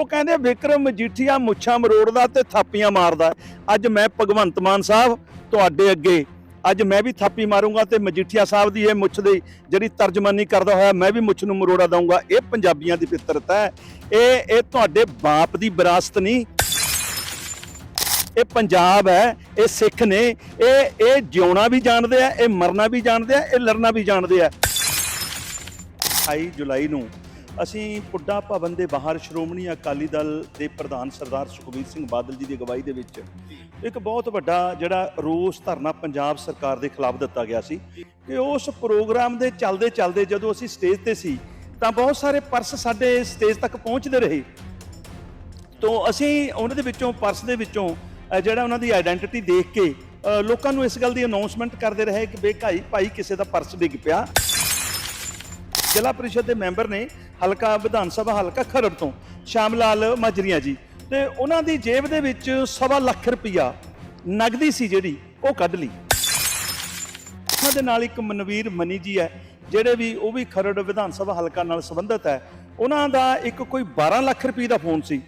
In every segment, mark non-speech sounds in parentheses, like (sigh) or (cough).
ਉਹ ਕਹਿੰਦੇ ਵਿਕਰਮ ਮਜੀਠੀਆ ਮੁੱਛਾਂ ਮਰੋੜਦਾ ਤੇ ਥਾਪੀਆਂ ਮਾਰਦਾ। ਅੱਜ ਮੈਂ ਭਗਵੰਤ ਮਾਨ ਸਾਹਿਬ ਤੁਹਾਡੇ ਅੱਗੇ। ਅੱਜ ਮੈਂ ਵੀ ਥਾਪੀ ਮਾਰੂੰਗਾ ਤੇ ਮਜੀਠੀਆ ਸਾਹਿਬ ਦੀ ਇਹ ਮੁੱਛ ਦੀ ਜਿਹੜੀ ਤਰਜਮਾਨੀ ਕਰਦਾ ਹੋਇਆ, ਮੈਂ ਵੀ ਮੁੱਛ ਨੂੰ ਮਰੋੜਾ ਦਊਂਗਾ। ਇਹ ਪੰਜਾਬੀਆਂ ਦੀ ਫਿਤਰਤ ਹੈ। ਇਹ ਇਹ ਤੁਹਾਡੇ ਬਾਪ ਦੀ ਵਿਰਾਸਤ ਨਹੀਂ। ਇਹ ਪੰਜਾਬ ਹੈ, ਇਹ ਸਿੱਖ ਨੇ। ਇਹ ਇਹ ਜਿਉਣਾ ਵੀ ਜਾਣਦੇ ਆ, ਇਹ ਮਰਨਾ ਵੀ ਜਾਣਦੇ ਆ, ਇਹ ਲੜਨਾ ਵੀ ਜਾਣਦੇ ਆ। 28 ਜੁਲਾਈ ਨੂੰ ਅਸੀਂ ਪੁੱਡਾ ਭਵਨ ਦੇ ਬਾਹਰ ਸ਼੍ਰੋਮਣੀ ਅਕਾਲੀ ਦਲ ਦੇ ਪ੍ਰਧਾਨ ਸਰਦਾਰ ਸੁਖਬੀਰ ਸਿੰਘ ਬਾਦਲ ਜੀ ਦੀ ਅਗਵਾਈ ਦੇ ਵਿੱਚ ਇੱਕ ਬਹੁਤ ਵੱਡਾ ਜਿਹੜਾ ਰੋਸ ਧਰਨਾ ਪੰਜਾਬ ਸਰਕਾਰ ਦੇ ਖਿਲਾਫ ਦਿੱਤਾ ਗਿਆ ਸੀ ਕਿ ਉਸ ਪ੍ਰੋਗਰਾਮ ਦੇ ਚੱਲਦੇ ਚੱਲਦੇ ਜਦੋਂ ਅਸੀਂ ਸਟੇਜ ਤੇ ਸੀ, ਤਾਂ ਬਹੁਤ ਸਾਰੇ ਪਰਸ ਸਾਡੇ ਸਟੇਜ ਤੱਕ ਪਹੁੰਚਦੇ ਰਹੇ। ਤੋਂ ਅਸੀਂ ਉਹਨਾਂ ਦੇ ਵਿੱਚੋਂ, ਪਰਸ ਦੇ ਵਿੱਚੋਂ ਜਿਹੜਾ ਉਹਨਾਂ ਦੀ ਆਇਡੈਂਟੀਟੀ ਦੇਖ ਕੇ ਲੋਕਾਂ ਨੂੰ ਇਸ ਗੱਲ ਦੀ ਅਨਾਉਂਸਮੈਂਟ ਕਰਦੇ ਰਹੇ ਕਿ ਬੇ ਭਾਈ ਕਿਸੇ ਦਾ ਪਰਸ ਡਿੱਗ ਪਿਆ। ਜ਼ਿਲ੍ਹਾ ਪਰਿਸ਼ਦ ਦੇ ਮੈਂਬਰ ਨੇ ਹਲਕਾ ਵਿਧਾਨ ਸਭਾ ਹਲਕਾ ਖਰੜ ਤੋਂ ਸ਼ਾਮ ਲਾਲ ਮਾਜਰੀਆ ਜੀ। ਤੇ ਉਹਨਾਂ ਦੀ ਜੇਬ ਦੇ ਵਿੱਚ ਸਵਾ ਲੱਖ ਰੁਪਇਆ ਨਗਦੀ ਸੀ ਜਿਹੜੀ, ਉਹ ਕੱਢ ਲਈ। ਉਹਨਾਂ ਦੇ ਨਾਲ ਇੱਕ ਮਨਵੀਰ ਮਨੀ ਜੀ ਹੈ, ਜਿਹੜੇ ਵੀ ਉਹ ਵੀ ਖਰੜ ਵਿਧਾਨ ਸਭਾ ਹਲਕਾ ਨਾਲ ਸੰਬੰਧਿਤ ਹੈ। ਉਹਨਾਂ ਦਾ ਇੱਕ ਕੋਈ 12 ਲੱਖ ਰੁਪਏ ਦਾ ਫੋਨ ਸੀ।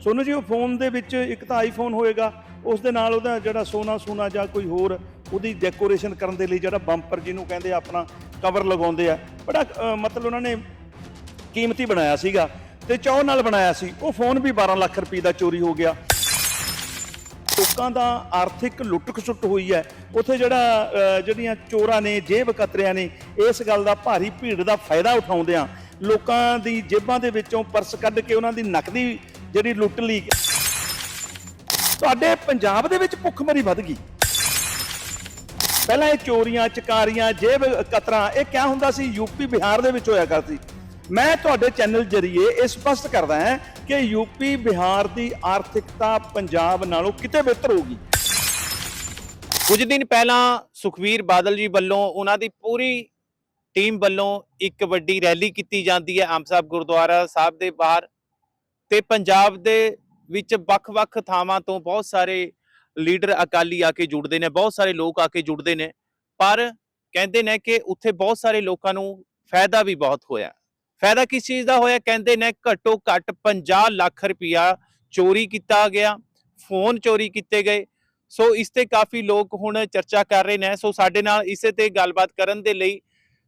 ਸੋਨੂੰ ਜੀ, ਉਹ ਫੋਨ ਦੇ ਵਿੱਚ ਇੱਕ ਤਾਂ ਆਈਫੋਨ ਹੋਏਗਾ, ਉਸ ਦੇ ਨਾਲ ਉਹਦਾ ਜਿਹੜਾ ਸੋਨਾ ਸੋਨਾ ਜਾਂ ਕੋਈ ਹੋਰ ਉਹਦੀ ਡੈਕੋਰੇਸ਼ਨ ਕਰਨ ਦੇ ਲਈ ਜਿਹੜਾ ਬੰਪਰ ਜਿਹਨੂੰ ਕਹਿੰਦੇ ਆਪਣਾ ਕਵਰ ਲਗਾਉਂਦੇ ਆ। ਬੜਾ ਮਤਲਬ ਉਹਨਾਂ ਨੇ ਕੀਮਤੀ ਬਣਾਇਆ ਸੀਗਾ ਤੇ ਚੌ ਨਾਲ ਬਣਾਇਆ ਸੀ। ਉਹ ਫੋਨ ਵੀ 12 ਲੱਖ ਰੁਪਏ ਦਾ ਚੋਰੀ ਹੋ ਗਿਆ। ਲੋਕਾਂ ਦਾ ਆਰਥਿਕ ਲੁੱਟ ਖਸੁੱਟ ਹੋਈ ਹੈ। ਉੱਥੇ ਜਿਹੜਾ ਜਿਹੜੀਆਂ ਚੋਰਾਂ ਨੇ, ਜੇਬ ਕਤਰਿਆਂ ਨੇ, ਇਸ ਗੱਲ ਦਾ ਭਾਰੀ ਭੀੜ ਦਾ ਫਾਇਦਾ ਉਠਾਉਂਦਿਆਂ ਲੋਕਾਂ ਦੀ ਜੇਬਾਂ ਦੇ ਵਿੱਚੋਂ ਪਰਸ ਕੱਢ ਕੇ ਉਹਨਾਂ ਦੀ ਨਕਦੀ ਜਿਹੜੀ ਲੁੱਟ ਲਈ। ਤੁਹਾਡੇ ਪੰਜਾਬ ਦੇ ਵਿੱਚ ਭੁੱਖਮਰੀ ਵੱਧ ਗਈ। ਪਹਿਲਾਂ ਇਹ ਚੋਰੀਆਂ, ਚਕਾਰੀਆਂ, ਜੇਬ ਕਤਰਾਂ, ਇਹ ਕਿਆ ਹੁੰਦਾ ਸੀ? ਯੂਪੀ ਬਿਹਾਰ ਦੇ ਵਿੱਚ ਹੋਇਆ ਕਰਦੀ। ਮੈਂ ਤੁਹਾਡੇ ਚੈਨਲ ਜਰੀਏ ਇਹ ਸਪਸ਼ਟ ਕਰਦਾ ਹਾਂ ਕਿ ਯੂਪੀ, ਬਿਹਾਰ ਦੀ ਆਰਥਿਕਤਾ ਪੰਜਾਬ ਨਾਲੋਂ ਕਿਤੇ ਬਿਹਤਰ ਹੋਊਗੀ। ਕੁਝ ਦਿਨ ਪਹਿਲਾਂ ਸੁਖਵੀਰ ਬਾਦਲ ਜੀ ਵੱਲੋਂ ਉਹਨਾਂ ਦੀ ਪੂਰੀ ਟੀਮ ਵੱਲੋਂ ਇੱਕ ਵੱਡੀ ਰੈਲੀ ਕੀਤੀ ਜਾਂਦੀ ਹੈ ਆਮ ਸਾਹਿਬ ਗੁਰਦੁਆਰਾ ਸਾਹਿਬ ਦੇ ਬਾਹਰ ਤੇ ਪੰਜਾਬ ਦੇ ਵਿੱਚ ਵੱਖ-ਵੱਖ ਥਾਵਾਂ ਤੋਂ ਬਹੁਤ ਸਾਰੇ ਲੀਡਰ ਅਕਾਲੀ ਆ ਕੇ ਜੁੜਦੇ ਨੇ, ਬਹੁਤ ਸਾਰੇ ਲੋਕ ਆ ਕੇ ਜੁੜਦੇ ਨੇ, ਪਰ ਕਹਿੰਦੇ ਨੇ ਕਿ ਉੱਥੇ ਬਹੁਤ ਸਾਰੇ ਲੋਕਾਂ ਨੂੰ ਫਾਇਦਾ ਵੀ ਬਹੁਤ ਹੋਇਆ। ਫਾਇਦਾ ਕਿਸ ਚੀਜ਼ ਦਾ ਹੋਇਆ? ਕਹਿੰਦੇ ਨੇ ਘੱਟੋ ਘੱਟ 50 ਲੱਖ ਰੁਪਇਆ ਚੋਰੀ ਕੀਤਾ ਗਿਆ, ਫੋਨ ਚੋਰੀ ਕੀਤੇ ਗਏ। ਸੋ ਇਸ ਤੇ ਕਾਫੀ ਲੋਕ ਹੁਣ ਚਰਚਾ ਕਰ ਰਹੇ ਨੇ। ਸੋ ਸਾਡੇ ਨਾਲ ਇਸੇ ਤੇ ਗੱਲਬਾਤ ਕਰਨ ਦੇ ਲਈ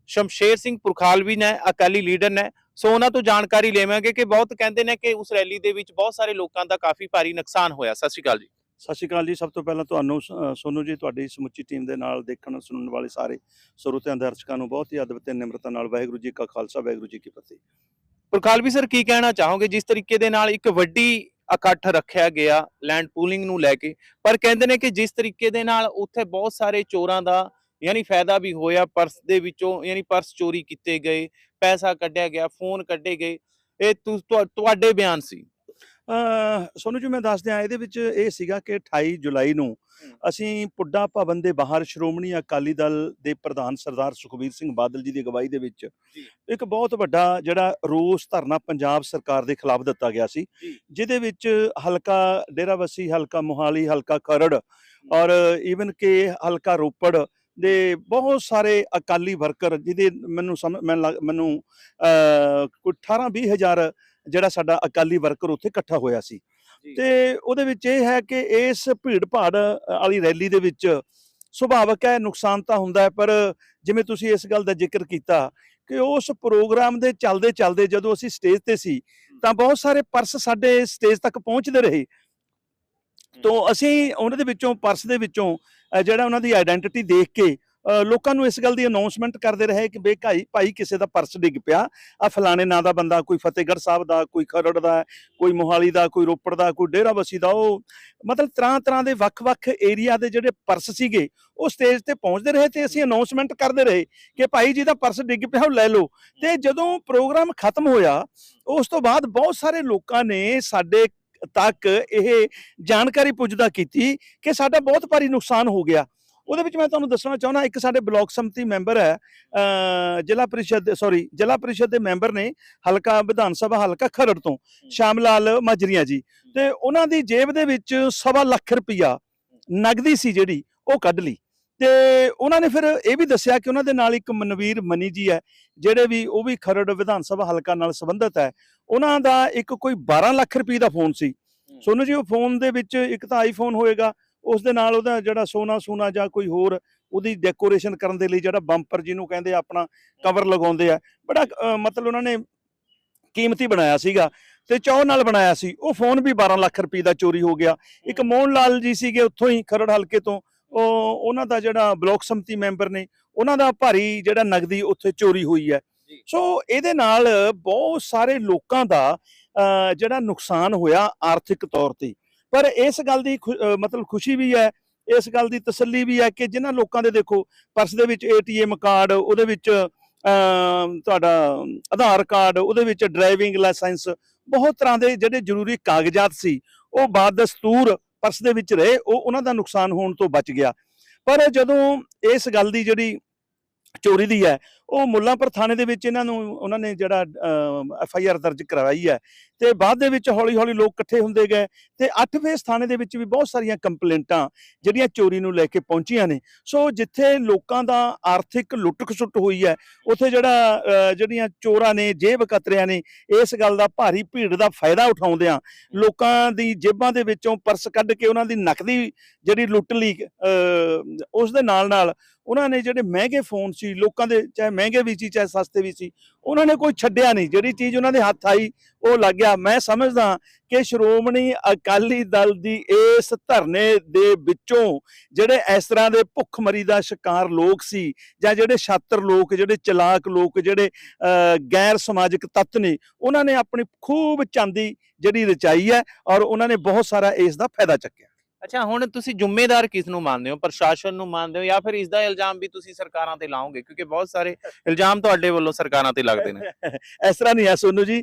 ਸ਼ਮਸ਼ੇਰ ਸਿੰਘ ਪੁਰਖਾਲ ਵੀ ਨੇ, ਅਕਾਲੀ ਲੀਡਰ ਨੇ। ਸੋ ਉਹਨਾਂ ਤੋਂ ਜਾਣਕਾਰੀ ਲਵਾਂਗੇ ਕਿ ਬਹੁਤ ਕਹਿੰਦੇ ਨੇ ਕਿ ਉਸ ਰੈਲੀ ਦੇ ਵਿੱਚ ਬਹੁਤ ਸਾਰੇ ਲੋਕਾਂ ਦਾ ਕਾਫੀ ਭਾਰੀ ਨੁਕਸਾਨ ਹੋਇਆ। ਸਤਿ ਸ਼੍ਰੀ ਅਕਾਲ ਜੀ। ਸਤਿ ਸ਼੍ਰੀ ਅਕਾਲ ਜੀ। ਸਭ ਤੋਂ ਪਹਿਲਾਂ ਤੁਹਾਨੂੰ ਅ, ਜੀ ਤੁਹਾਡੀ ਸਮੁੱਚੀ ਟੀਮ ਦੇ ਨਾਲ ਦੇਖਣ ਸੁਣਨ ਵਾਲੇ ਸਾਰੇ ਸਰੋਤਿਆਂ ਦਰਸ਼ਕਾਂ ਨੂੰ ਬਹੁਤ ਹੀ ਅਦਬ ਤੇ ਨਿਮਰਤਾ ਨਾਲ ਵਾਹਿਗੁਰੂ ਜੀ ਕਾ ਖਾਲਸਾ ਵਾਹਿਗੁਰੂ ਜੀ ਕੀ ਫਤਿਹ। ਪੁਰਖਾਲ ਸਰ ਕੀ ਕਹਿਣਾ ਚਾਹੋਗੇ? ਜਿਸ ਤਰੀਕੇ ਦੇ ਨਾਲ ਇੱਕ ਵੱਡੀ ਇਕੱਠ ਰੱਖਿਆ ਗਿਆ ਲੈਂਡ ਪੂਲਿੰਗ ਨੂੰ ਲੈ ਕੇ ਪਰ ਕਹਿੰਦੇ ਨੇ ਕਿ ਜਿਸ ਤਰੀਕੇ ਦੇ ਨਾਲ ਉੱਥੇ ਬਹੁਤ ਸਾਰੇ ਚੋਰਾਂ ਦਾ ਯਾਨੀ ਫਾਇਦਾ ਵੀ ਹੋਇਆ ਪਰਸ ਦੇ ਵਿੱਚੋਂ ਯਾਨੀ ਪਰਸ ਚੋਰੀ ਕੀਤੇ ਗਏ ਪੈਸਾ ਕੱਢਿਆ ਗਿਆ ਫੋਨ ਕੱਢੇ ਗਏ। ਇਹ ਤੁਹਾਡੇ ਬਿਆਨ ਸੀ। ਸੋਨੂੰ ਜੀ ਮੈਂ ਦੱਸ ਦਿਆਂ ਇਹਦੇ ਵਿੱਚ ਇਹ ਸੀਗਾ ਕਿ 28 ਜੁਲਾਈ ਨੂੰ ਅਸੀਂ ਪੁੱਡਾ ਭਵਨ ਦੇ ਬਾਹਰ ਸ਼੍ਰੋਮਣੀ ਅਕਾਲੀ ਦਲ ਦੇ ਪ੍ਰਧਾਨ ਸਰਦਾਰ ਸੁਖਬੀਰ ਸਿੰਘ ਬਾਦਲ ਜੀ ਦੀ ਅਗਵਾਈ ਦੇ ਵਿੱਚ ਇੱਕ ਬਹੁਤ ਵੱਡਾ ਜਿਹੜਾ ਰੋਸ ਧਰਨਾ ਪੰਜਾਬ ਸਰਕਾਰ ਦੇ ਖਿਲਾਫ ਦਿੱਤਾ ਗਿਆ ਸੀ। ਜਿਹਦੇ ਵਿੱਚ ਹਲਕਾ ਡੇਰਾਬੱਸੀ ਹਲਕਾ ਮੋਹਾਲੀ ਹਲਕਾ ਖਰੜ ਔਰ ਈਵਨ ਕਿ ਹਲਕਾ ਰੋਪੜ ਦੇ ਬਹੁਤ ਸਾਰੇ ਅਕਾਲੀ ਵਰਕਰ ਜਿਹਦੇ ਮੈਨੂੰ ਮੈਨੂੰ ਕੋਈ 18 20 ਹਜ਼ਾਰ ਜਿਹੜਾ ਸਾਡਾ ਅਕਾਲੀ ਵਰਕਰ ਉੱਥੇ ਇਕੱਠਾ ਹੋਇਆ ਸੀ। ਤੇ ਉਹਦੇ ਵਿੱਚ ਇਹ ਹੈ ਕਿ ਇਸ ਭੀੜ ਭਾੜ ਵਾਲੀ ਰੈਲੀ ਦੇ ਵਿੱਚ ਸੁਭਾਵਕ ਹੈ ਨੁਕਸਾਨ ਤਾਂ ਹੁੰਦਾ ਹੈ ਪਰ ਜਿਵੇਂ ਤੁਸੀਂ ਇਸ ਗੱਲ ਦਾ ਜ਼ਿਕਰ ਕੀਤਾ ਕਿ ਉਸ ਪ੍ਰੋਗਰਾਮ ਦੇ ਚੱਲਦੇ ਚੱਲਦੇ ਜਦੋਂ ਅਸੀਂ ਸਟੇਜ ਤੇ ਸੀ ਤਾਂ ਬਹੁਤ ਸਾਰੇ ਪਰਸ ਸਾਡੇ ਸਟੇਜ ਤੱਕ ਪਹੁੰਚਦੇ ਰਹੇ। ਤੋਂ ਅਸੀਂ ਉਹਨਾਂ ਦੇ ਵਿੱਚੋਂ ਪਰਸ ਦੇ ਵਿੱਚੋਂ ਜਿਹੜਾ ਉਹਨਾਂ ਦੀ ਆਇਡੈਂਟੀਟੀ ਦੇਖ ਕੇ ਲੋਕਾਂ ਨੂੰ ਇਸ ਗੱਲ ਦੀ ਅਨਾਉਂਸਮੈਂਟ ਕਰਦੇ ਰਹੇ ਕਿ ਬੇ ਭਾਈ ਭਾਈ ਕਿਸੇ ਦਾ ਪਰਸ ਡਿੱਗ ਪਿਆ। ਆ ਫਲਾਣੇ ਨਾਂ ਦਾ ਬੰਦਾ, ਕੋਈ ਫਤਿਹਗੜ੍ਹ ਸਾਹਿਬ ਦਾ, ਕੋਈ ਖਰੜ ਦਾ, ਕੋਈ ਮੋਹਾਲੀ ਦਾ, ਕੋਈ ਰੋਪੜ ਦਾ, ਕੋਈ ਡੇਰਾਬੱਸੀ ਦਾ, ਉਹ ਮਤਲਬ ਤਰ੍ਹਾਂ ਤਰ੍ਹਾਂ ਦੇ ਵੱਖ-ਵੱਖ ਏਰੀਆ ਦੇ ਜਿਹੜੇ ਪਰਸ ਸੀਗੇ, ਉਹ ਸਟੇਜ ਤੇ ਪਹੁੰਚਦੇ ਰਹੇ ਤੇ ਅਸੀਂ ਅਨਾਉਂਸਮੈਂਟ ਕਰਦੇ ਰਹੇ ਕਿ ਭਾਈ ਜੀ ਦਾ ਪਰਸ ਡਿੱਗ ਪਿਆ, ਉਹ ਲੈ ਲਓ। ਤੇ ਜਦੋਂ ਪ੍ਰੋਗਰਾਮ ਖਤਮ ਹੋਇਆ, ਉਸ ਤੋਂ ਬਾਅਦ ਬਹੁਤ ਸਾਰੇ ਲੋਕਾਂ ਨੇ ਸਾਡੇ ਤੱਕ ਇਹ ਜਾਣਕਾਰੀ ਪੁੱਜਦਾ ਕੀਤੀ ਕਿ ਸਾਡਾ ਬਹੁਤ ਭਾਰੀ ਨੁਕਸਾਨ ਹੋ ਗਿਆ। ਉਹਦੇ ਵਿੱਚ ਮੈਂ ਤੁਹਾਨੂੰ ਦੱਸਣਾ ਚਾਹੁੰਦਾ ਇੱਕ ਸਾਡੇ ਬਲਾਕ ਸੰਮਤੀ ਮੈਂਬਰ ਹੈ ਜ਼ਿਲ੍ਹਾ ਪ੍ਰੀਸ਼ਦ ਸੌਰੀ ਜ਼ਿਲ੍ਹਾ ਪ੍ਰੀਸ਼ਦ ਦੇ ਮੈਂਬਰ ਨੇ ਹਲਕਾ ਵਿਧਾਨ ਸਭਾ ਹਲਕਾ ਖਰੜ ਤੋਂ ਸ਼ਾਮ ਲਾਲ ਮਾਜਰੀਆ ਜੀ। ਤੇ ਉਹਨਾਂ ਦੀ ਜੇਬ ਦੇ ਵਿੱਚ ਸਵਾ ਲੱਖ ਰੁਪਇਆ ਨਗਦੀ ਸੀ ਜਿਹੜੀ ਉਹ ਕੱਢ ਲਈ। ਤੇ ਉਹਨਾਂ ਨੇ ਫਿਰ ਇਹ ਵੀ ਦੱਸਿਆ ਕਿ ਉਹਨਾਂ ਦੇ ਨਾਲ ਇੱਕ ਮਨਵੀਰ ਮਨੀ ਜੀ ਹੈ ਜਿਹੜੇ ਵੀ ਉਹ ਵੀ ਖਰੜ ਵਿਧਾਨ ਸਭਾ ਹਲਕਾ ਨਾਲ ਸੰਬੰਧਿਤ ਹੈ। ਉਹਨਾਂ ਦਾ ਇੱਕ ਕੋਈ 12 ਲੱਖ ਰੁਪਏ ਦਾ ਫੋਨ ਸੀ। ਸੋਨੂੰ ਜੀ ਉਹ ਫੋਨ ਦੇ ਵਿੱਚ ਇੱਕ ਤਾਂ ਆਈਫੋਨ ਹੋਏਗਾ ਉਸ ਦੇ ਨਾਲ ਉਹਦਾ ਜਿਹੜਾ ਸੋਨਾ ਸੋਨਾ ਜਾਂ ਕੋਈ ਹੋਰ ਉਹਦੀ ਡੈਕੋਰੇਸ਼ਨ ਕਰਨ ਦੇ ਲਈ ਜਿਹੜਾ ਬੰਪਰ ਜਿਹਨੂੰ ਕਹਿੰਦੇ ਆਪਣਾ ਕਵਰ ਲਗਾਉਂਦੇ ਆ। ਬੜਾ ਮਤਲਬ ਉਹਨਾਂ ਨੇ ਕੀਮਤੀ ਬਣਾਇਆ ਸੀਗਾ ਤੇ ਚੌ ਨਾਲ ਬਣਾਇਆ ਸੀ। ਉਹ ਫੋਨ ਵੀ 12 ਲੱਖ ਰੁਪਏ ਦਾ ਚੋਰੀ ਹੋ ਗਿਆ। ਇੱਕ ਮੋਹਨ ਲਾਲ ਜੀ ਸੀਗੇ ਉੱਥੋਂ ਹੀ ਖਰੜ ਹਲਕੇ ਤੋਂ। ਉਹ ਉਹਨਾਂ ਦਾ ਜਿਹੜਾ ਬਲਾਕ ਸੰਮਤੀ ਮੈਂਬਰ ਨੇ ਉਹਨਾਂ ਦਾ ਭਾਰੀ ਜਿਹੜਾ ਨਗਦੀ ਉੱਥੇ ਚੋਰੀ ਹੋਈ ਹੈ। ਸੋ ਇਹਦੇ ਨਾਲ ਬਹੁਤ ਸਾਰੇ ਲੋਕਾਂ ਦਾ ਜਿਹੜਾ ਨੁਕਸਾਨ ਹੋਇਆ ਆਰਥਿਕ ਤੌਰ ਤੇ। ਪਰ ਇਸ ਗੱਲ ਦੀ ਖੁ- ਮਤਲਬ ਖੁਸ਼ੀ ਵੀ ਹੈ, ਇਸ ਗੱਲ ਦੀ ਤਸੱਲੀ ਵੀ ਹੈ ਕਿ ਜਿਨ੍ਹਾਂ ਲੋਕਾਂ ਦੇ ਦੇਖੋ ਪਰਸ ਦੇ ਵਿੱਚ ਏਟੀਐਮ ਕਾਰਡ, ਉਹਦੇ ਵਿੱਚ ਤੁਹਾਡਾ ਆਧਾਰ ਕਾਰਡ, ਉਹਦੇ ਵਿੱਚ ਡਰਾਈਵਿੰਗ ਲਾਇਸੈਂਸ, ਬਹੁਤ ਤਰ੍ਹਾਂ ਦੇ ਜਿਹੜੇ ਜ਼ਰੂਰੀ ਕਾਗਜ਼ਾਤ ਸੀ, ਉਹ ਬਾਦਸਤੂਰ ਪਰਸ ਦੇ ਵਿੱਚ ਰਹੇ, ਉਹ ਉਹਨਾਂ ਦਾ ਨੁਕਸਾਨ ਹੋਣ ਤੋਂ ਬਚ ਗਿਆ। ਪਰ ਜਦੋਂ ਇਸ ਗੱਲ ਦੀ ਜਿਹੜੀ ਚੋਰੀ ਦੀ ਹੈ ਉਹ ਮੁੱਲਾਂਪੁਰ ਥਾਣੇ ਦੇ ਵਿੱਚ ਇਹਨਾਂ ਨੂੰ, ਉਹਨਾਂ ਨੇ ਜਿਹੜਾ ਐਫ ਆਈ ਆਰ ਦਰਜ ਕਰਵਾਈ ਹੈ। ਤੇ ਬਾਅਦ ਦੇ ਵਿੱਚ ਹੌਲੀ ਹੌਲੀ ਲੋਕ ਇਕੱਠੇ ਹੁੰਦੇ ਗਏ ਤੇ 8 ਫੇਸ ਥਾਣੇ ਦੇ ਵਿੱਚ ਵੀ ਬਹੁਤ ਸਾਰੀਆਂ ਕੰਪਲੇਂਟਾਂ ਜਿਹੜੀਆਂ ਚੋਰੀ ਨੂੰ ਲੈ ਕੇ ਪਹੁੰਚੀਆਂ ਨੇ। ਸੋ ਜਿੱਥੇ ਲੋਕਾਂ ਦਾ ਆਰਥਿਕ ਲੁੱਟ ਖਸੁੱਟ ਹੋਈ ਹੈ, ਉੱਥੇ ਜਿਹੜਾ ਜਿਹੜੀਆਂ ਚੋਰਾਂ ਨੇ, ਜੇਬ ਕਤਰਿਆਂ ਨੇ, ਇਸ ਗੱਲ ਦਾ ਭਾਰੀ ਭੀੜ ਦਾ ਫਾਇਦਾ ਉਠਾਉਂਦਿਆਂ ਲੋਕਾਂ ਦੀ ਜੇਬਾਂ ਦੇ ਵਿੱਚੋਂ ਪਰਸ ਕੱਢ ਕੇ ਉਹਨਾਂ ਦੀ ਨਕਦੀ ਜਿਹੜੀ ਲੁੱਟ ਲਈ ਉਸ ਦੇ ਨਾਲ ਨਾਲ ਉਹਨਾਂ ਨੇ ਜਿਹੜੇ ਮਹਿੰਗੇ ਫੋਨ ਸੀ, ਲੋਕਾਂ ਦੇ, ਚਾਹੇ ਮਹਿੰਗੇ ਵੀ ਸੀ ਚਾਹੇ ਸਸਤੇ ਵੀ ਸੀ ਉਹਨਾਂ ਨੇ ਕੋਈ ਛੱਡਿਆ ਨਹੀਂ। ਜਿਹੜੀ ਚੀਜ਼ ਉਹਨਾਂ ਦੇ ਹੱਥ ਆਈ, ਉਹ ਲੱਗ ਗਿਆ। ਮੈਂ ਸਮਝਦਾ ਕਿ ਸ਼੍ਰੋਮਣੀ ਅਕਾਲੀ ਦਲ ਦੀ ਇਸ ਧਰਨੇ ਦੇ ਵਿੱਚੋਂ ਜਿਹੜੇ ਇਸ ਤਰ੍ਹਾਂ ਦੇ ਭੁੱਖਮਰੀ ਦਾ ਸ਼ਿਕਾਰ ਲੋਕ ਸੀ, ਜਾਂ ਜਿਹੜੇ ਛਾਤਰ ਲੋਕ, ਜਿਹੜੇ ਚਲਾਕ ਲੋਕ, ਜਿਹੜੇ ਗੈਰ ਸਮਾਜਿਕ ਤੱਤ ਨੇ, ਉਹਨਾਂ ਨੇ ਆਪਣੀ ਖੂਬ ਚਾਂਦੀ ਜਿਹੜੀ ਰਚਾਈ ਹੈ ਔਰ ਉਹਨਾਂ ਨੇ ਬਹੁਤ ਸਾਰਾ ਇਸ ਦਾ ਫਾਇਦਾ ਚੱਕਿਆ। ਅੱਛਾ ਹੁਣ ਤੁਸੀਂ ਜ਼ਿੰਮੇਦਾਰ ਕਿਸ ਨੂੰ ਮੰਨਦੇ ਹੋ? ਪ੍ਰਸ਼ਾਸਨ ਨੂੰ ਮੰਨਦੇ ਹੋ ਜਾਂ ਫਿਰ ਇਸ ਦਾ ਇਲਜ਼ਾਮ ਵੀ ਤੁਸੀਂ ਸਰਕਾਰਾਂ ਤੇ ਲਾਓਗੇ? ਕਿਉਂਕਿ ਬਹੁਤ ਸਾਰੇ ਇਲਜ਼ਾਮ ਤੁਹਾਡੇ ਵੱਲੋਂ ਸਰਕਾਰਾਂ ਤੇ ਲੱਗਦੇ ਨੇ। (laughs) ਇਸ ਤਰ੍ਹਾਂ ਨਹੀਂ ਹੈ ਸੋਨੂ ਜੀ।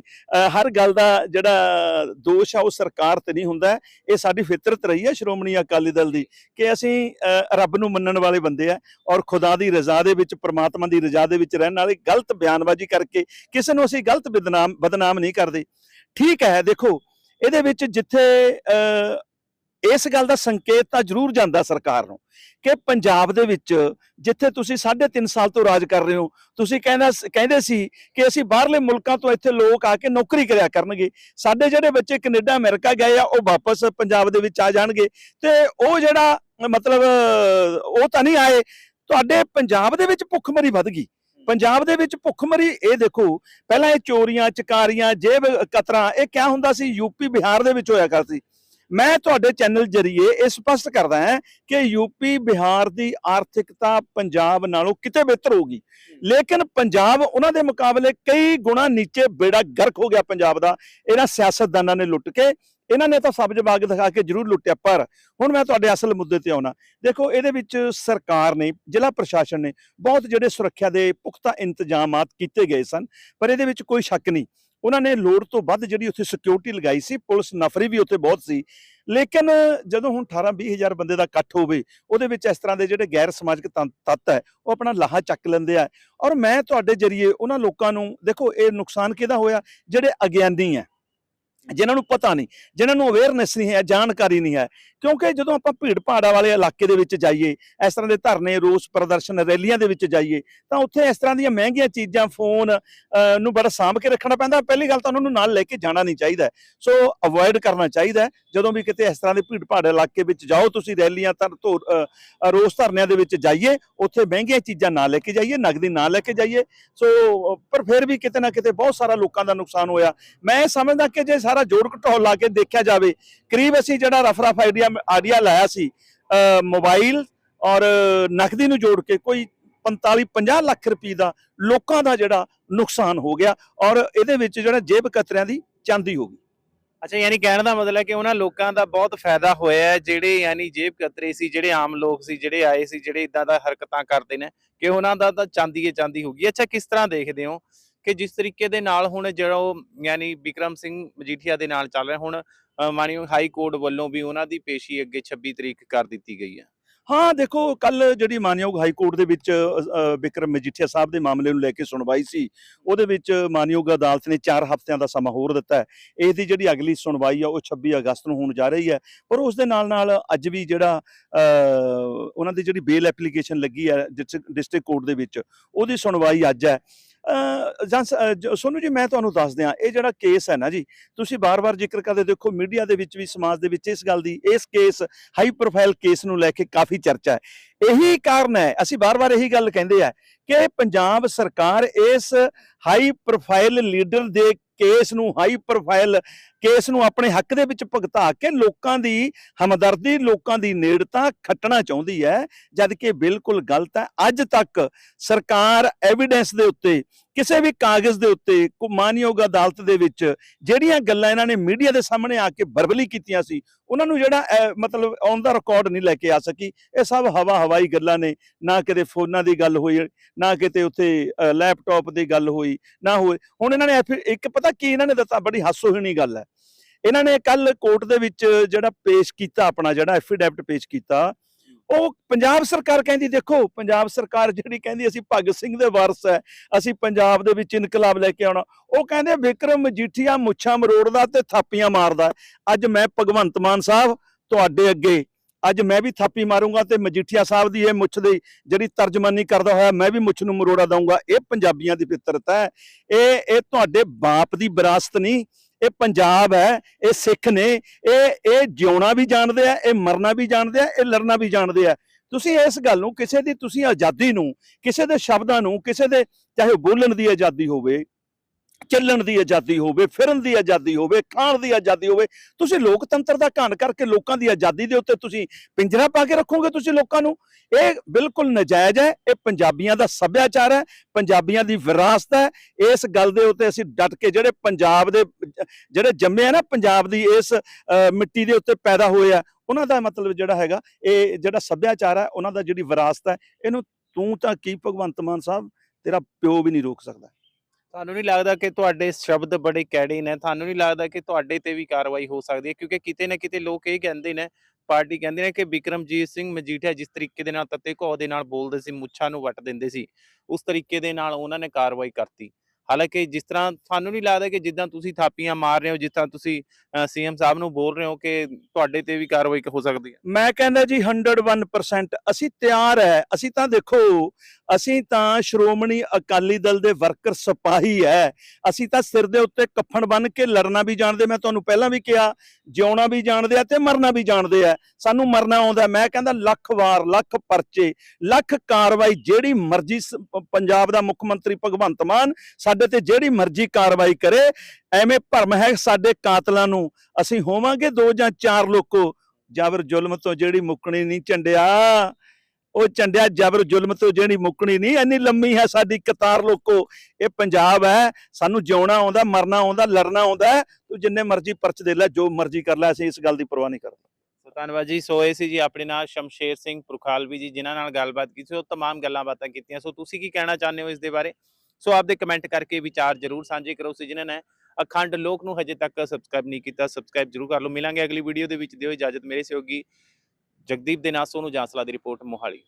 ਹਰ ਗੱਲ ਦਾ ਜਿਹੜਾ ਦੋਸ਼ ਆ ਉਹ ਸਰਕਾਰ ਤੇ ਨਹੀਂ ਹੁੰਦਾ। ਇਹ ਸਾਡੀ ਫਿਤਰਤ ਰਹੀ ਹੈ ਸ਼੍ਰੋਮਣੀ ਅਕਾਲੀ ਦਲ ਦੀ ਕਿ ਅਸੀਂ ਰੱਬ ਨੂੰ ਮੰਨਣ ਵਾਲੇ ਬੰਦੇ ਆ ਔਰ ਖੁਦਾ ਦੀ ਰਜ਼ਾ ਦੇ ਵਿੱਚ ਪ੍ਰਮਾਤਮਾ ਦੀ ਰਜ਼ਾ ਦੇ ਵਿੱਚ ਰਹਿਣ ਵਾਲੇ ਗਲਤ ਬਿਆਨਬਾਜ਼ੀ ਕਰਕੇ ਕਿਸੇ ਨੂੰ ਅਸੀਂ ਗਲਤ ਬਦਨਾਮ ਬਦਨਾਮ ਨਹੀਂ ਕਰਦੇ। ਠੀਕ ਹੈ ਦੇਖੋ ਇਹਦੇ ਵਿੱਚ ਜਿੱਥੇ ਅਹ, ਇਸ ਗੱਲ ਦਾ ਸੰਕੇਤ ਤਾਂ ਜ਼ਰੂਰ ਜਾਂਦਾ ਸਰਕਾਰ ਨੂੰ ਕਿ ਪੰਜਾਬ ਦੇ ਵਿੱਚ ਜਿੱਥੇ ਤੁਸੀਂ 3.5 ਸਾਲ ਤੋਂ ਰਾਜ ਕਰ ਰਹੇ ਹੋ, ਤੁਸੀਂ ਕਹਿੰਦਾ ਕਹਿੰਦੇ ਸੀ ਕਿ ਅਸੀਂ ਬਾਹਰਲੇ ਮੁਲਕਾਂ ਤੋਂ ਇੱਥੇ ਲੋਕ ਆ ਕੇ ਨੌਕਰੀ ਕਰਿਆ ਕਰਨਗੇ। ਸਾਡੇ ਜਿਹੜੇ ਬੱਚੇ ਕੈਨੇਡਾ, ਅਮਰੀਕਾ ਗਏ ਆ, ਉਹ ਵਾਪਸ ਪੰਜਾਬ ਦੇ ਵਿੱਚ ਆ ਜਾਣਗੇ ਤੇ ਉਹ ਜਿਹੜਾ ਮਤਲਬ, ਉਹ ਤਾਂ ਨਹੀਂ ਆਏ। ਤੁਹਾਡੇ ਪੰਜਾਬ ਦੇ ਵਿੱਚ ਭੁੱਖਮਰੀ ਵੱਧ ਗਈ। ਪੰਜਾਬ ਦੇ ਵਿੱਚ ਭੁੱਖਮਰੀ, ਇਹ ਦੇਖੋ, ਪਹਿਲਾਂ ਇਹ ਚੋਰੀਆਂ, ਚਕਾਰੀਆਂ, ਜੇਬ ਕਤਰਾ, ਇਹ ਕਿਆ ਹੁੰਦਾ ਸੀ? ਯੂਪੀ ਬਿਹਾਰ ਦੇ ਵਿੱਚ ਹੋਇਆ ਕਰਦੀ ਮੈਂ ਤੁਹਾਡੇ ਚੈਨਲ ਜਰੀਏ ਇਹ ਸਪਸ਼ਟ ਕਰਦਾ ਹਾਂ ਕਿ ਯੂਪੀ ਬਿਹਾਰ ਦੀ ਆਰਥਿਕਤਾ ਪੰਜਾਬ ਨਾਲੋਂ ਕਿਤੇ ਬਿਹਤਰ ਹੋਗੀ ਲੇਕਿਨ ਪੰਜਾਬ ਉਹਨਾਂ ਦੇ ਮੁਕਾਬਲੇ ਕਈ ਗੁਣਾ ਨੀਚੇ ਬੇੜਾ ਗਰਕ ਹੋ ਗਿਆ ਪੰਜਾਬ ਦਾ। ਇਹਨਾਂ ਸਿਆਸਤਦਾਨਾਂ ਨੇ ਲੁੱਟ ਕੇ। ਇਹਨਾਂ ਨੇ ਤਾਂ ਸਬਜ਼ ਬਾਗ ਦਿਖਾ ਕੇ ਜ਼ਰੂਰ ਲੁੱਟਿਆ, ਪਰ ਹੁਣ ਮੈਂ ਤੁਹਾਡੇ ਅਸਲ ਮੁੱਦੇ ਤੇ ਆਉਣਾ। ਦੇਖੋ, ਇਹਦੇ ਵਿੱਚ ਸਰਕਾਰ ਨੇ, ਜ਼ਿਲ੍ਹਾ ਪ੍ਰਸ਼ਾਸਨ ਨੇ ਬਹੁਤ ਜਿਹੜੇ ਸੁਰੱਖਿਆ ਦੇ ਪੁਖਤਾ ਇੰਤਜ਼ਾਮਾਤ ਕੀਤੇ ਗਏ ਸਨ, ਪਰ ਇਹਦੇ ਵਿੱਚ ਕੋਈ ਸ਼ੱਕ ਨਹੀਂ। ਉਹਨਾਂ ਨੇ ਲੋੜ ਤੋਂ ਵੱਧ ਜਿਹੜੀ ਉੱਥੇ ਸਿਕਿਉਰਿਟੀ ਲਗਾਈ ਸੀ, ਪੁਲਿਸ ਨਫਰੀ ਵੀ ਉੱਥੇ ਬਹੁਤ ਸੀ। ਲੇਕਿਨ ਜਦੋਂ ਹੁਣ 18 20 ਹਜ਼ਾਰ ਬੰਦੇ ਦਾ ਇਕੱਠ ਹੋਵੇ, ਉਹਦੇ ਵਿੱਚ ਇਸ ਤਰ੍ਹਾਂ ਦੇ ਜਿਹੜੇ ਗੈਰ ਸਮਾਜਿਕ ਤੰ- ਤੱਤ ਹੈ, ਉਹ ਆਪਣਾ ਲਾਹਾ ਚੱਕ ਲੈਂਦੇ ਆ। ਔਰ ਮੈਂ ਤੁਹਾਡੇ ਜਰੀਏ ਉਹਨਾਂ ਲੋਕਾਂ ਨੂੰ, ਦੇਖੋ ਇਹ ਨੁਕਸਾਨ ਕਿਹਦਾ ਹੋਇਆ? ਜਿਹੜੇ ਅਗਿਆਨੀ ਹੈ। ਜਿਨ੍ਹਾਂ ਨੂੰ ਪਤਾ ਨਹੀਂ, ਜਿਨ੍ਹਾਂ ਨੂੰ ਅਵੇਅਰਨੈਸ ਨਹੀਂ ਹੈ, ਜਾਣਕਾਰੀ ਨਹੀਂ ਹੈ, ਕਿਉਂਕਿ ਜਦੋਂ ਆਪਾਂ ਭੀੜ ਭਾੜਾ ਵਾਲੇ ਇਲਾਕੇ ਦੇ ਵਿੱਚ ਜਾਈਏ, ਇਸ ਤਰ੍ਹਾਂ ਦੇ ਧਰਨੇ, ਰੋਸ ਪ੍ਰਦਰਸ਼ਨ, ਰੈਲੀਆਂ ਦੇ ਵਿੱਚ ਜਾਈਏ, ਤਾਂ ਉੱਥੇ ਇਸ ਤਰ੍ਹਾਂ ਦੀਆਂ ਮਹਿੰਗੀਆਂ ਚੀਜ਼ਾਂ, ਫੋਨ ਨੂੰ ਬੜਾ ਸਾਂਭ ਕੇ ਰੱਖਣਾ ਪੈਂਦਾ। ਪਹਿਲੀ ਗੱਲ ਤਾਂ ਉਹਨਾਂ ਨੂੰ ਨਾਲ ਲੈ ਕੇ ਜਾਣਾ ਨਹੀਂ ਚਾਹੀਦਾ। ਸੋ ਅਵੋਇਡ ਕਰਨਾ ਚਾਹੀਦਾ। ਜਦੋਂ ਵੀ ਕਿਤੇ ਇਸ ਤਰ੍ਹਾਂ ਦੇ ਭੀੜ ਭਾੜ ਇਲਾਕੇ ਵਿੱਚ ਜਾਓ, ਤੁਸੀਂ ਰੈਲੀਆਂ ਧਰ, ਧੋ ਰੋਸ ਧਰਨਿਆਂ ਦੇ ਵਿੱਚ ਜਾਈਏ, ਉੱਥੇ ਮਹਿੰਗੀਆਂ ਚੀਜ਼ਾਂ ਨਾ ਲੈ ਕੇ ਜਾਈਏ, ਨਗਦੀ ਨਾ ਲੈ ਕੇ ਜਾਈਏ। ਸੋ, ਪਰ ਫਿਰ ਵੀ ਕਿਤੇ ਨਾ ਕਿਤੇ ਬਹੁਤ ਸਾਰਾ ਲੋਕਾਂ ਦਾ ਨੁਕਸਾਨ ਹੋਇਆ। ਮੈਂ ਇਹ ਸਮਝਦਾ ਕਿ ਜੇ ਸਾਰਾ ਜੋੜ ਘਟਾਓ ਲਾ ਕੇ ਦੇਖਿਆ ਜਾਵੇ, ਕਰੀਬ ਅਸੀਂ ਜਿਹੜਾ ਰਫ ਰਫ ਆਈਡੀਆ ਆਈਡੀਆ ਲਾਇਆ ਸੀ ਮੋਬਾਈਲ ਔਰ ਨਕਦੀ ਨੂੰ ਜੋੜ ਕੇ ਕੋਈ 45 50 ਲੱਖ ਰੁਪਏ ਦਾ ਲੋਕਾਂ ਦਾ ਜਿਹੜਾ ਨੁਕਸਾਨ ਹੋ ਗਿਆ ਔਰ ਇਹਦੇ ਵਿੱਚ ਜਿਹੜਾ ਜੇਬ ਕਤਰਿਆਂ ਦੀ ਚਾਂਦੀ ਹੋ ਗਈ। ਅੱਛਾ, ਯਾਨੀ ਕਹਿਣ ਦਾ ਮਤਲਬ ਹੈ ਕਿ ਉਹਨਾਂ ਲੋਕਾਂ ਦਾ ਬਹੁਤ ਫਾਇਦਾ ਹੋਇਆ ਜਿਹੜੇ ਯਾਨੀ ਜੇਬ ਕਤਰੇ ਸੀ, ਜਿਹੜੇ ਆਮ ਲੋਕ ਸੀ, ਜਿਹੜੇ ਆਏ ਸੀ, ਜਿਹੜੇ ਇਦਾਂ ਦਾ ਹਰਕਤਾਂ ਕਰਦੇ ਨੇ ਕਿ ਉਹਨਾਂ ਦਾ ਤਾਂ ਚਾਂਦੀ ਏ ਚਾਂਦੀ ਹੋ ਗਈ। ਅੱਛਾ, ਕਿਸ ਤਰ੍ਹਾਂ ਦੇਖਦੇ ਹੋ? ਕਿ ਜਿਸ ਤਰੀਕੇ ਦੇ ਨਾਲ ਹੁਣ ਜਿਹੜਾ ਉਹ ਯਾਨੀ ਵਿਕਰਮ ਸਿੰਘ ਮਜੀਠੀਆ ਦੇ ਨਾਲ ਚੱਲ ਰਿਹਾ ਹੁਣ ਮਾਨਯੋਗ ਹਾਈ ਕੋਰਟ ਵੱਲੋਂ ਵੀ ਉਹਨਾਂ ਦੀ ਪੇਸ਼ੀ ਅੱਗੇ 26 ਤਰੀਕ ਕਰ ਦਿੱਤੀ ਗਈ ਹੈ। ਹਾਂ ਦੇਖੋ ਕੱਲ ਜਿਹੜੀ ਮਾਨਯੋਗ ਹਾਈ ਕੋਰਟ ਦੇ ਵਿੱਚ ਅ, ਵਿਕਰਮ ਮਜੀਠੀਆ ਸਾਹਿਬ ਦੇ ਮਾਮਲੇ ਨੂੰ ਲੈ ਕੇ ਸੁਣਵਾਈ ਸੀ ਉਹਦੇ ਵਿੱਚ ਮਾਨਯੋਗ ਅਦਾਲਤ ਨੇ 4 ਹਫ਼ਤਿਆਂ ਦਾ ਸਮਾਂ ਹੋਰ ਦਿੱਤਾ ਹੈ। ਇਸ ਦੀ ਜਿਹੜੀ ਅਗਲੀ ਸੁਣਵਾਈ ਆ ਉਹ 26 ਅਗਸਤ ਨੂੰ ਹੋਣ ਜਾ ਰਹੀ ਹੈ। ਪਰ ਉਸ ਦੇ ਨਾਲ ਨਾਲ ਅੱਜ ਵੀ ਜਿਹੜਾ ਉਹਨਾਂ ਦੀ ਜਿਹੜੀ ਬੇਲ ਐਪਲੀਕੇਸ਼ਨ ਲੱਗੀ ਹੈ ਡਿਸਟ੍ਰਿਕਟ ਕੋਰਟ ਦੇ ਵਿੱਚ ਉਹਦੀ ਸੁਣਵਾਈ ਅੱਜ ਹੈ। ਜਾਂ ਸ- ਸੋਨੂੰ ਜੀ, ਮੈਂ ਤੁਹਾਨੂੰ ਦੱਸ ਦਿਆਂ, ਇਹ ਜਿਹੜਾ ਕੇਸ ਹੈ ਨਾ ਜੀ, ਤੁਸੀਂ ਬਾਰ-ਬਾਰ ਜ਼ਿਕਰ ਕਰਦੇ ਦੇਖੋ ਮੀਡੀਆ ਦੇ ਵਿੱਚ ਵੀ, ਸਮਾਜ ਦੇ ਵਿੱਚ ਇਸ ਗੱਲ ਦੀ, ਇਸ ਕੇਸ ਹਾਈ ਪ੍ਰੋਫਾਈਲ ਕੇਸ ਨੂੰ ਲੈ ਕੇ ਕਾਫੀ ਚਰਚਾ ਹੈ। ਇਹੀ ਕਾਰਨ ਹੈ। ਅਸੀਂ ਬਾਰ-ਬਾਰ ਇਹੀ ਗੱਲ ਕਹਿੰਦੇ ਆ ਕਿ ਪੰਜਾਬ ਸਰਕਾਰ ਇਸ ਹਾਈ ਪ੍ਰੋਫਾਈਲ ਲੀਡਰ ਦੇ ਕੇਸ ਨੂੰ ਹਾਈ ਪ੍ਰੋਫਾਈਲ ਕੇਸ ਨੂੰ ਆਪਣੇ ਹੱਕ ਦੇ ਵਿੱਚ ਭੁਗਤਾ ਕੇ ਲੋਕਾਂ ਦੀ ਹਮਦਰਦੀ, ਲੋਕਾਂ ਦੀ ਨੇੜਤਾ ਖੱਟਣਾ ਚਾਹੁੰਦੀ ਹੈ। ਜਦ ਕਿ ਬਿਲਕੁਲ ਗਲਤ ਹੈ। ਅੱਜ ਤੱਕ ਸਰਕਾਰ ਐਵੀਡੈਂਸ ਦੇ ਉੱਤੇ ਕਿਸੇ ਵੀ ਕਾਗਜ਼ ਦੇ ਉੱਤੇ ਕੋ ਮਾਨਯੋਗ ਅਦਾਲਤ ਦੇ ਵਿੱਚ ਜਿਹੜੀਆਂ ਗੱਲਾਂ ਇਹਨਾਂ ਨੇ ਮੀਡੀਆ ਦੇ ਸਾਹਮਣੇ ਆ ਕੇ ਬਰਬਲੀ ਕੀਤੀਆਂ ਸੀ ਉਹਨਾਂ ਨੂੰ ਜਿਹੜਾ ਅਹ, ਮਤਲਬ ਔਨ ਦਾ ਰਿਕਾਰਡ ਨਹੀਂ ਲੈ ਕੇ ਆ ਸਕੀ। ਇਹ ਸਭ ਹਵਾ ਹਵਾਈ ਗੱਲਾਂ ਨੇ ਨਾ ਕਿਤੇ ਫੋਨਾਂ ਦੀ ਗੱਲ ਹੋਈ ਨਾ ਕਿਤੇ ਉੱਥੇ ਅਹ, ਲੈਪਟਾਪ ਦੀ ਗੱਲ ਹੋਈ ਨਾ ਹੋਏ। ਹੁਣ ਇਹਨਾਂ ਨੇ ਫਿਰ ਇੱਕ ਪਤਾ ਕੀ ਇਹਨਾਂ ਨੇ ਦਿੱਤਾ? ਬੜੀ ਹਾਸੋਹੀਣੀ ਗੱਲ ਹੈ। ਇਹਨਾਂ ਨੇ ਕੱਲ ਕੋਰਟ ਦੇ ਵਿੱਚ ਜਿਹੜਾ ਪੇਸ਼ ਕੀਤਾ ਆਪਣਾ ਜਿਹੜਾ ਐਫੀਡੈਵਿਟ ਪੇਸ਼ ਕੀਤਾ ਉਹ ਪੰਜਾਬ ਸਰਕਾਰ ਕਹਿੰਦੀ, ਦੇਖੋ, ਪੰਜਾਬ ਸਰਕਾਰ ਜਿਹੜੀ ਕਹਿੰਦੀ, ਅਸੀਂ ਭਗਤ ਸਿੰਘ ਦੇ ਵਾਰਸ ਹੈ, ਅਸੀਂ ਪੰਜਾਬ ਦੇ ਵਿੱਚ ਇਨਕਲਾਬ ਲੈ ਕੇ ਆਉਣਾ। ਉਹ ਕਹਿੰਦੇ, ਵਿਕਰਮ ਮਜੀਠੀਆ ਮੁੱਛਾਂ ਮਰੋੜਦਾ ਤੇ ਥਾਪੀਆਂ ਮਾਰਦਾ। ਅੱਜ ਮੈਂ ਭਗਵੰਤ ਮਾਨ ਸਾਹਿਬ ਤੁਹਾਡੇ ਅੱਗੇ। ਅੱਜ ਮੈਂ ਵੀ ਥਾਪੀ ਮਾਰੂੰਗਾ ਤੇ ਮਜੀਠੀਆ ਸਾਹਿਬ ਦੀ ਇਹ ਮੁੱਛ ਦੀ ਜਿਹੜੀ ਤਰਜਮਾਨੀ ਕਰਦਾ ਹੋਇਆ, ਮੈਂ ਵੀ ਮੁੱਛ ਨੂੰ ਮਰੋੜਾ ਦਊਂਗਾ। ਇਹ ਪੰਜਾਬੀਆਂ ਦੀ ਫਿਤਰਤ ਹੈ। ਇਹ ਇਹ ਤੁਹਾਡੇ ਬਾਪ ਦੀ ਵਿਰਾਸਤ ਨਹੀਂ ਇਹ ਪੰਜਾਬ ਹੈ, ਇਹ ਸਿੱਖ ਨੇ, ਇਹ ਇਹ ਜਿਉਣਾ ਵੀ ਜਾਣਦੇ ਆ, ਇਹ ਮਰਨਾ ਵੀ ਜਾਣਦੇ ਆ, ਇਹ ਲੜਨਾ ਵੀ ਜਾਣਦੇ ਆ। ਤੁਸੀਂ ਇਸ ਗੱਲ ਨੂੰ ਕਿਸੇ ਦੀ, ਤੁਸੀਂ ਆਜ਼ਾਦੀ ਨੂੰ, ਕਿਸੇ ਦੇ ਸ਼ਬਦਾਂ ਨੂੰ, ਕਿਸੇ ਦੇ ਚਾਹੇ ਉਹ ਬੋਲਣ ਦੀ ਆਜ਼ਾਦੀ ਹੋਵੇ ਚੱਲਣ ਦੀ ਆਜ਼ਾਦੀ ਹੋਵੇ, ਫਿਰਨ ਦੀ ਆਜ਼ਾਦੀ ਹੋਵੇ, ਖਾਣ ਦੀ ਆਜ਼ਾਦੀ ਹੋਵੇ, ਤੁਸੀਂ ਲੋਕਤੰਤਰ ਦਾ ਘਾਣ ਕਰਕੇ ਲੋਕਾਂ ਦੀ ਆਜ਼ਾਦੀ ਦੇ ਉੱਤੇ ਤੁਸੀਂ ਪਿੰਜਰਾ ਪਾ ਕੇ ਰੱਖੋਗੇ ਤੁਸੀਂ ਲੋਕਾਂ ਨੂੰ? ਇਹ ਬਿਲਕੁਲ ਨਜਾਇਜ਼ ਹੈ, ਇਹ ਪੰਜਾਬੀਆਂ ਦਾ ਸੱਭਿਆਚਾਰ ਹੈ, ਪੰਜਾਬੀਆਂ ਦੀ ਵਿਰਾਸਤ ਹੈ। ਇਸ ਗੱਲ ਦੇ ਉੱਤੇ ਅਸੀਂ ਡਟ ਕੇ ਜਿਹੜੇ ਪੰਜਾਬ ਦੇ, ਜਿਹੜੇ ਜੰਮੇ ਆ ਨਾ, ਪੰਜਾਬ ਦੀ ਇਸ ਮਿੱਟੀ ਦੇ ਉੱਤੇ ਪੈਦਾ ਹੋਏ ਆ, ਉਹਨਾਂ ਦਾ ਮਤਲਬ ਜਿਹੜਾ ਹੈਗਾ, ਇਹ ਜਿਹੜਾ ਸੱਭਿਆਚਾਰ ਹੈ, ਉਹਨਾਂ ਦਾ ਜਿਹੜੀ ਵਿਰਾਸਤ ਹੈ, ਇਹਨੂੰ ਤੂੰ ਤਾਂ ਕੀ ਭਗਵੰਤ ਮਾਨ ਸਾਹਿਬ, ਤੇਰਾ ਪਿਓ ਵੀ ਨਹੀਂ ਰੋਕ ਸਕਦਾ। ਤੁਹਾਨੂੰ ਨਹੀਂ ਲੱਗਦਾ ਕਿ ਤੁਹਾਡੇ ਸ਼ਬਦ ਬੜੇ ਕੈੜੇ ਨੇ? ਤੁਹਾਨੂੰ ਨਹੀਂ ਲੱਗਦਾ ਕਿ ਤੁਹਾਡੇ ਤੇ ਵੀ ਕਾਰਵਾਈ ਹੋ ਸਕਦੀ ਹੈ? ਕਿਉਂਕਿ ਕਿਤੇ ਨਾ ਕਿਤੇ ਲੋਕ ਇਹ ਕਹਿੰਦੇ ਨੇ, ਪਾਰਟੀ ਕਹਿੰਦੇ ਨੇ ਕਿ ਵਿਕਰਮਜੀਤ ਸਿੰਘ ਮਜੀਠੀਆ ਜਿਸ ਤਰੀਕੇ ਦੇ ਨਾਲ ਤੱਤੇ ਘੋ ਦੇ ਨਾਲ ਬੋਲਦੇ ਸੀ, ਮੁੱਛਾਂ ਨੂੰ ਵੱਟ ਦਿੰਦੇ ਸੀ, ਉਸ ਤਰੀਕੇ ਦੇ ਨਾਲ ਉਹਨਾਂ ਨੇ ਕਾਰਵਾਈ ਕਰਤੀ। ਹਾਲਾਂਕਿ ਜਿਸ ਤਰ੍ਹਾਂ ਤੁਹਾਨੂੰ ਨਹੀਂ ਲੱਗਦਾ ਕਿ ਜਿੱਦਾਂ ਤੁਸੀਂ ਥਾਪੀਆਂ ਮਾਰ ਰਹੇ ਹੋ, ਜਿਸ ਤਰ੍ਹਾਂ ਤੁਸੀਂ ਸੀਐਮ ਸਾਹਿਬ ਨੂੰ ਬੋਲ ਰਹੇ ਹੋ ਕਿ ਤੁਹਾਡੇ ਤੇ ਵੀ ਕਾਰਵਾਈ ਹੋ ਸਕਦੀ ਹੈ? ਮੈਂ ਕਹਿੰਦਾ ਜੀ 101% ਅਸੀਂ ਤਿਆਰ ਹੈ। ਅਸੀਂ ਤਾਂ ਦੇਖੋ ਅਸੀਂ ਤਾਂ ਸ਼੍ਰੋਮਣੀ ਅਕਾਲੀ ਦਲ ਦੇ ਵਰਕਰ ਸਿਪਾਹੀ ਹੈ ਅਸੀਂ ਤਾਂ ਸਿਰ ਦੇ ਉੱਤੇ ਕੱਫਣ ਬੰਨ ਕੇ ਲੜਨਾ ਵੀ ਜਾਣਦੇ, ਮੈਂ ਤੁਹਾਨੂੰ ਪਹਿਲਾਂ ਵੀ ਕਿਹਾ, ਜਿਉਣਾ ਵੀ ਜਾਣਦੇ ਆ ਤੇ ਮਰਨਾ ਵੀ ਜਾਣਦੇ ਆ ਸਾਨੂੰ ਮਰਨਾ ਆਉਂਦਾ ਮੈਂ ਕਹਿੰਦਾ ਲੱਖ ਵਾਰ, ਲੱਖ ਪਰਚੇ, ਲੱਖ ਕਾਰਵਾਈ, ਜਿਹੜੀ ਮਰਜ਼ੀ ਪੰਜਾਬ ਦਾ ਮੁੱਖ ਮੰਤਰੀ ਭਗਵੰਤ ਮਾਨ ਸਾਡੇ ਤੇ ਜਿਹੜੀ ਮਰਜ਼ੀ ਕਾਰਵਾਈ ਕਰੇ, ਐਵੇਂ ਭਰਮ ਹੈ ਸਾਡੇ ਕਾਤਲਾਂ ਨੂੰ। ਅਸੀਂ ਹੋਵਾਂਗੇ ਦੋ ਜਾਂ ਚਾਰ ਲੋਕੋ। ਜਬਰ ਜ਼ੁਲਮ ਤੋਂ ਜਿਹੜੀ ਮੁੱਕਣੀ ਨਹੀਂ ਝੰਡਿਆ। ਉਹ ਚੰਡਿਆ ਜ਼ਬਰ ਜ਼ੁਲਮ ਤੋਂ ਜਿਹੜੀ ਮੁੱਕਣੀ ਨਹੀਂ, ਇੰਨੀ ਲੰਮੀ ਹੈ ਸਾਡੀ ਕਤਾਰ ਲੋਕੋ। ਇਹ ਪੰਜਾਬ ਹੈ, ਸਾਨੂੰ ਜਿਉਣਾ ਆਉਂਦਾ, ਮਰਨਾ ਆਉਂਦਾ, ਲੜਨਾ ਆਉਂਦਾ ਤੂੰ ਜਿੰਨੇ ਮਰਜ਼ੀ ਪਰਚ ਦੇ ਲੈ, ਜੋ ਮਰਜ਼ੀ ਕਰ ਲੈ, ਅਸੀਂ ਇਸ ਗੱਲ ਦੀ ਪਰਵਾਹ ਨਹੀਂ ਕਰਦੇ। ਧੰਨਵਾਦ ਜੀ। ਸੋ ਇਹ ਸੀ ਜੀ ਆਪਣੇ ਨਾਲ ਸ਼ਮਸ਼ੇਰ ਸਿੰਘ ਪੁਰਖਾਲਵੀ ਜੀ, ਜਿਨ੍ਹਾਂ ਨਾਲ ਗੱਲਬਾਤ ਕੀਤੀ ਉਹ ਤਮਾਮ ਗੱਲਾਂ ਬਾਤਾਂ ਕੀਤੀਆਂ। ਸੋ ਤੁਸੀਂ ਕੀ ਕਹਿਣਾ ਚਾਹੁੰਦੇ ਹੋ ਇਸ ਦੇ ਬਾਰੇ? ਸੋ ਆਪਦੇ ਕਮੈਂਟ ਕਰਕੇ ਵਿਚਾਰ ਜ਼ਰੂਰ ਸਾਂਝੇ ਕਰੋ ਸੀ, ਜਿਨ੍ਹਾਂ ਨੇ ਅਖੰਡ ਲੋਕ ਨੂੰ ਹਜੇ ਤੱਕ ਸਬਸਕ੍ਰਾਈਬ ਨਹੀਂ ਕੀਤਾ ਸਬਸਕ੍ਰਾਈਬ ਜ਼ਰੂਰ ਕਰ ਲਓ। ਮਿਲਾਂਗੇ ਅਗਲੀ ਵੀਡੀਓ ਦੇ ਵਿੱਚ। ਦਿਓ ਇਜਾਜ਼ਤ। ਮੇਰੇ ਸਹਿਯੋਗੀ ਜਗਦੀਪ ਦੇ ਨਾਲ ਸੋਨੂੰ ਜਾਂਸਲਾ ਦੀ ਰਿਪੋਰਟ ਮੋਹਾਲੀ।